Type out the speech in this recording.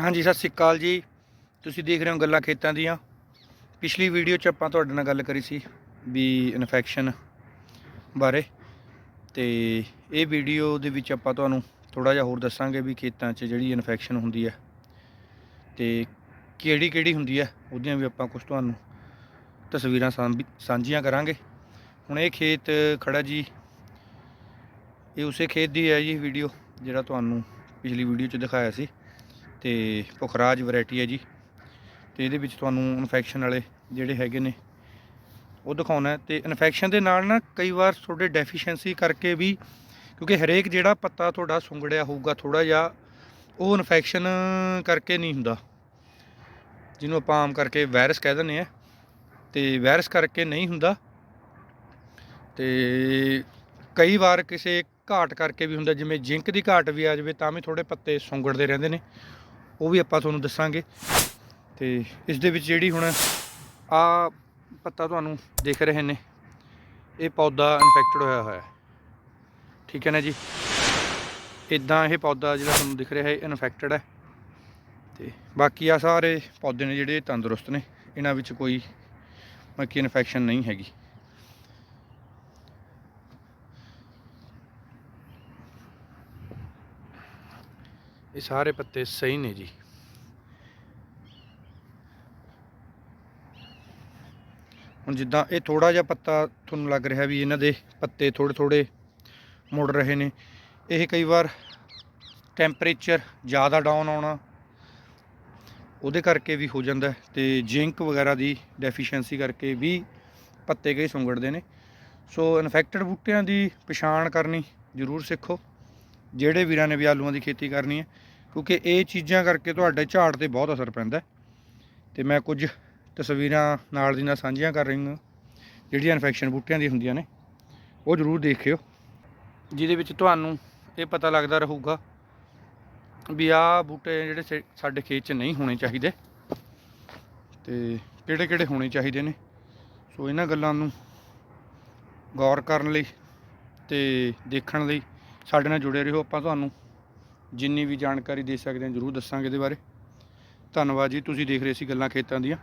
ਹਾਂਜੀ, ਸਤਿ ਸ੍ਰੀ ਅਕਾਲ ਜੀ। ਤੁਸੀਂ ਦੇਖ ਰਹੇ ਹੋ ਗੱਲਾਂ ਖੇਤਾਂ ਦੀਆਂ। ਪਿਛਲੀ ਵੀਡੀਓ 'ਚ ਆਪਾਂ ਤੁਹਾਡੇ ਨਾਲ ਗੱਲ ਕਰੀ ਸੀ ਵੀ ਇਨਫੈਕਸ਼ਨ ਬਾਰੇ। ਤੇ ਇਹ ਵੀਡੀਓ ਦੇ ਵਿੱਚ ਆਪਾਂ ਤੁਹਾਨੂੰ ਥੋੜਾ ਜਿਹਾ ਹੋਰ ਦੱਸਾਂਗੇ ਵੀ ਖੇਤਾਂ 'ਚ ਜਿਹੜੀ ਇਨਫੈਕਸ਼ਨ ਹੁੰਦੀ ਹੈ ਤੇ ਕਿਹੜੀ ਕਿਹੜੀ ਹੁੰਦੀ ਹੈ, ਉਹਦੀਆਂ ਵੀ ਆਪਾਂ ਕੁਝ ਤੁਹਾਨੂੰ ਤਸਵੀਰਾਂ ਸਾਂਭੀ- ਸਾਂਝੀਆਂ ਕਰਾਂਗੇ। ਹੁਣ ਇਹ ਖੇਤ ਖੜਾ ਜੀ, ਇਹ ਉਸੇ ਖੇਤ ਦੀ ਹੈ ਜੀ ਵੀਡੀਓ ਜਿਹੜਾ ਤੁਹਾਨੂੰ ਪਿਛਲੀ ਵੀਡੀਓ 'ਚ ਦਿਖਾਇਆ ਸੀ। ਤੇ ਪੁਖਰਾਜ ਵੈਰਾਈਟੀ ਹੈ ਜੀ। ਤੇ ਇਹਦੇ ਵਿੱਚ ਤੁਹਾਨੂੰ ਇਨਫੈਕਸ਼ਨ ਵਾਲੇ ਜਿਹੜੇ ਹੈਗੇ ਨੇ, ਉਹ ਦਿਖਾਉਣਾ ਹੈ। ਤੇ ਇਨਫੈਕਸ਼ਨ ਦੇ ਨਾਲ ਨਾ ਕਈ ਵਾਰ ਤੁਹਾਡੇ ਡੈਫੀਸ਼ੀਐਂਸੀ ਕਰਕੇ ਵੀ, ਕਿਉਂਕਿ ਹਰੇਕ ਜਿਹੜਾ ਪੱਤਾ ਤੁਹਾਡਾ ਸੁੰਗੜਿਆ ਹੋਊਗਾ ਥੋੜਾ ਜਿਹਾ, ਉਹ ਇਨਫੈਕਸ਼ਨ ਕਰਕੇ ਨਹੀਂ ਹੁੰਦਾ। ਜਿਹਨੂੰ ਆਪਾਂ ਆਮ ਕਰਕੇ ਵਾਇਰਸ ਕਹਿ ਦਿੰਦੇ ਆ ਤੇ ਵਾਇਰਸ ਕਰਕੇ ਨਹੀਂ ਹੁੰਦਾ। ਤੇ ਕਈ ਵਾਰ ਕਿਸੇ ਘਾਟ ਕਰਕੇ ਵੀ ਹੁੰਦਾ। ਜਿਵੇਂ ਜਿੰਕ ਦੀ ਘਾਟ ਵੀ ਆ ਜਾਵੇ, ਤਾਂ ਵੀ ਥੋੜੇ ਪੱਤੇ ਸੁੰਗੜਦੇ ਰਹਿੰਦੇ ਨੇ। ਉਹ ਵੀ ਆਪਾਂ ਤੁਹਾਨੂੰ ਦੱਸਾਂਗੇ। ਤੇ ਇਸ ਦੇ ਵਿੱਚ ਜਿਹੜੀ ਹੁਣ ਆ ਪੱਤਾ ਤੁਹਾਨੂੰ ਦੇਖ ਰਹੇ ਨੇ, ਇਹ ਪੌਦਾ ਇਨਫੈਕਟਡ ਹੋਇਆ ਹੋਇਆ ਹੈ। ਠੀਕ ਹੈ ਨਾ ਜੀ? ਇਦਾਂ ਇਹ ਪੌਦਾ ਜਿਹੜਾ ਤੁਹਾਨੂੰ ਦਿਖ ਰਿਹਾ ਹੈ ਇਨਫੈਕਟਡ ਹੈ। ਤੇ ਬਾਕੀ ਆ ਸਾਰੇ ਪੌਦੇ ਨੇ ਜਿਹੜੇ ਤੰਦਰੁਸਤ ਨੇ, ਇਹਨਾਂ ਵਿੱਚ ਕੋਈ ਮੱਕੀ ਇਨਫੈਕਸ਼ਨ ਨਹੀਂ ਹੈਗੀ। ਇਹ ਸਾਰੇ ਪੱਤੇ ਸਹੀ ਨੇ ਜੀ। ਹੁਣ ਜਿੱਦਾਂ ਇਹ ਥੋੜਾ ਜਿਹਾ ਪੱਤਾ ਤੁਹਾਨੂੰ ਲੱਗ ਰਿਹਾ ਵੀ ਇਹਨਾਂ ਦੇ ਪੱਤੇ ਥੋੜੇ ਥੋੜੇ ਮੁੜ ਰਹੇ ਨੇ। ਇਹ ਕਈ ਵਾਰ ਟੈਂਪਰੇਚਰ ਜ਼ਿਆਦਾ ਡਾਊਨ ਆਉਣਾ, ਉਹਦੇ ਕਰਕੇ ਵੀ ਹੋ ਜਾਂਦਾ ਹੈ ਤੇ ਜ਼ਿੰਕ ਵਗੈਰਾ ਦੀ ਡੈਫੀਸ਼ੀਐਂਸੀ ਕਰਕੇ ਵੀ ਪੱਤੇ ਕਈ ਸੁੰਗੜਦੇ ਨੇ। ਸੋ ਇਨਫੈਕਟਡ ਬੂਟਿਆਂ ਦੀ ਪਛਾਣ ਕਰਨੀ ਜ਼ਰੂਰ ਸਿੱਖੋ। ਜਿਹੜੇ ਵੀਰਾਂ ਨੇ ਵੀ ਆਲੂਆਂ ਦੀ ਖੇਤੀ ਕਰਨੀ ਹੈ, ਕਿਉਂਕਿ ਇਹ ਚੀਜ਼ਾਂ ਕਰਕੇ ਤੁਹਾਡੇ ਝਾੜ ਤੇ ਬਹੁਤ ਅਸਰ ਪੈਂਦਾ ਹੈ। ਤੇ ਮੈਂ ਕੁਝ ਤਸਵੀਰਾਂ ਨਾਲ ਦੀ ਨਾਲ ਸਾਂਝੀਆਂ ਕਰ ਰਹੀ ਹਾਂ ਜਿਹੜੀਆਂ ਇਨਫੈਕਸ਼ਨ ਬੂਟਿਆਂ ਦੀ ਹੁੰਦੀਆਂ ਨੇ, ਉਹ ਜ਼ਰੂਰ ਦੇਖਿਓ। ਜਿਹਦੇ ਵਿੱਚ ਤੁਹਾਨੂੰ ਇਹ ਪਤਾ ਲੱਗਦਾ ਰਹੂਗਾ ਵੀ ਆਹ ਬੂਟੇ ਜਿਹੜੇ ਸੇ- ਸਾਡੇ ਖੇਤ 'ਚ ਨਹੀਂ ਹੋਣੇ ਚਾਹੀਦੇ। ਤੇ ਕਿਹੜੇ ਕਿਹੜੇ ਹੋਣੇ ਚਾਹੀਦੇ ਨੇ? ਸੋ ਇਹਨਾਂ ਗੱਲਾਂ ਨੂੰ ਗੌਰ ਕਰਨ ਲਈ ਤੇ ਦੇਖਣ ਲਈ ਸਾਡੇ ਨਾਲ ਜੁੜੇ ਰਹੋ ਆਪਾਂ ਤੁਹਾਨੂੰ ਜਿੰਨੀ ਵੀ ਜਾਣਕਾਰੀ ਦੇ ਸਕਦੇ ਹਾਂ, ਜ਼ਰੂਰ ਦੱਸਾਂਗੇ ਇਹਦੇ ਬਾਰੇ। ਧੰਨਵਾਦ ਜੀ, ਤੁਸੀਂ ਦੇਖ ਰਹੇ ਸੀ ਗੱਲਾਂ ਖੇਤਾਂ ਦੀਆਂ।